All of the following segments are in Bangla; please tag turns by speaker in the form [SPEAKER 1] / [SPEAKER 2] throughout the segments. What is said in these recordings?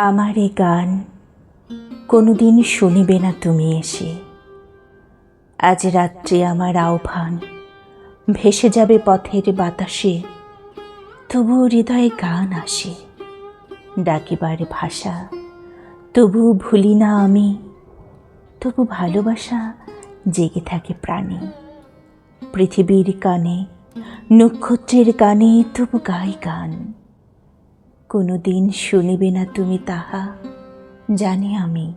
[SPEAKER 1] আমার এ গান কোনোদিন শুনিবে না তুমি এসে। আজ রাত্রে আমার আহ্বান, ভেসে যাবে পথের বাতাসে, তবু হৃদয়ে গান আসে। ডাকিবার ভাষা, তবু ভুলি না আমি, তবু ভালোবাসা জেগে থাকে প্রাণে। পৃথিবীর কানে, নক্ষত্রের কানে তবু গাই গান। কোনো দিন শুনিবে না তুমি তাহা, জানি আমি।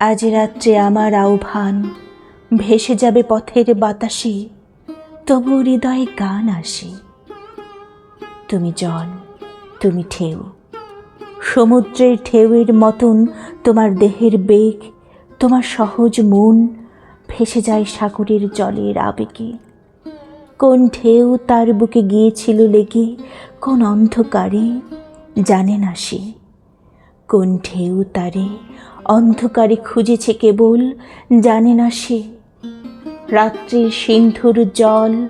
[SPEAKER 1] আজ রাত্রে আমার আহ্বান, ভেসে যাবে পথের বাতাসে, তবু হৃদয়ে গান আসে। তুমি জল, তুমি ঢেউ, সমুদ্রের ঢেউয়ের মতন তোমার দেহের বেগ, তোমার সহজ মন ভেসে যায় সাগরের জলের আবেগে। কোন ঢেউ তার বুকে গিয়েছিল লেগে কোন অন্ধকারে জানে না সে। কোন ঢেউ তারে অন্ধকারে খুঁজেছে কেবল জানে না সে। রাত্রির সিন্ধুর জল,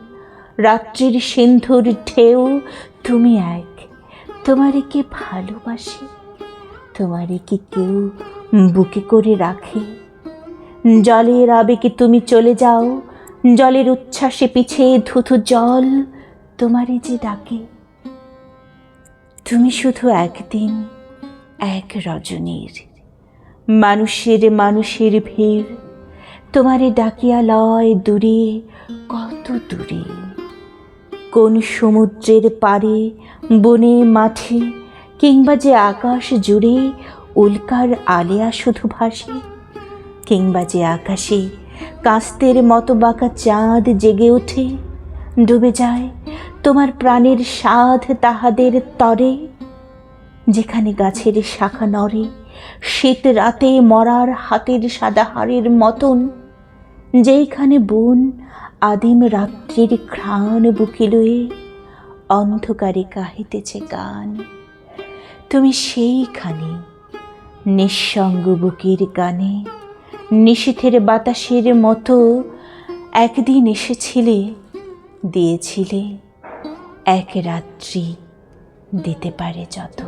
[SPEAKER 1] রাত্রির সিন্ধুর ঢেউ, তুমি এক, তোমারে কে ভালোবাসে? তোমারে কি কেউ বুকে করে রাখে? জলের আবেগে তুমি চলে যাও, জলের উচ্ছ্বাসে পিছে ধুধু জল তোমারে যে ডাকে। তুমি শুধু একদিন, এক রজনীর। মানুষের মানুষের ভিড়, তোমারে ডাকিয়া লয় দূরে, কত দূরে। কোন সমুদ্রের পারে বনে, মাঠে, কিংবা যে আকাশ জুড়ে উল্কার আলেয়া শুধু ভাসে, কিংবা যে আকাশে কাস্তের মতো বাঁকা চাঁদ জেগে ওঠে, ডুবে যায় তোমার প্রাণের সাধ তাহাদের তরে। যেখানে গাছের শাখা নড়ে, শীত রাতে মরার হাতের সাদা হাড়ের মতন। যেইখানে বন আদিম রাত্রির ঘ্রাণ বুকে লয়ে অন্ধকারে কাহিতেছে গান। তুমি সেইখানে নিঃসঙ্গ বুকের গানে নিশীথের বাতাসের মতো একদিন এসেছিলে, দিয়েছিলে। এক রাত্রি দিতে পারে যত।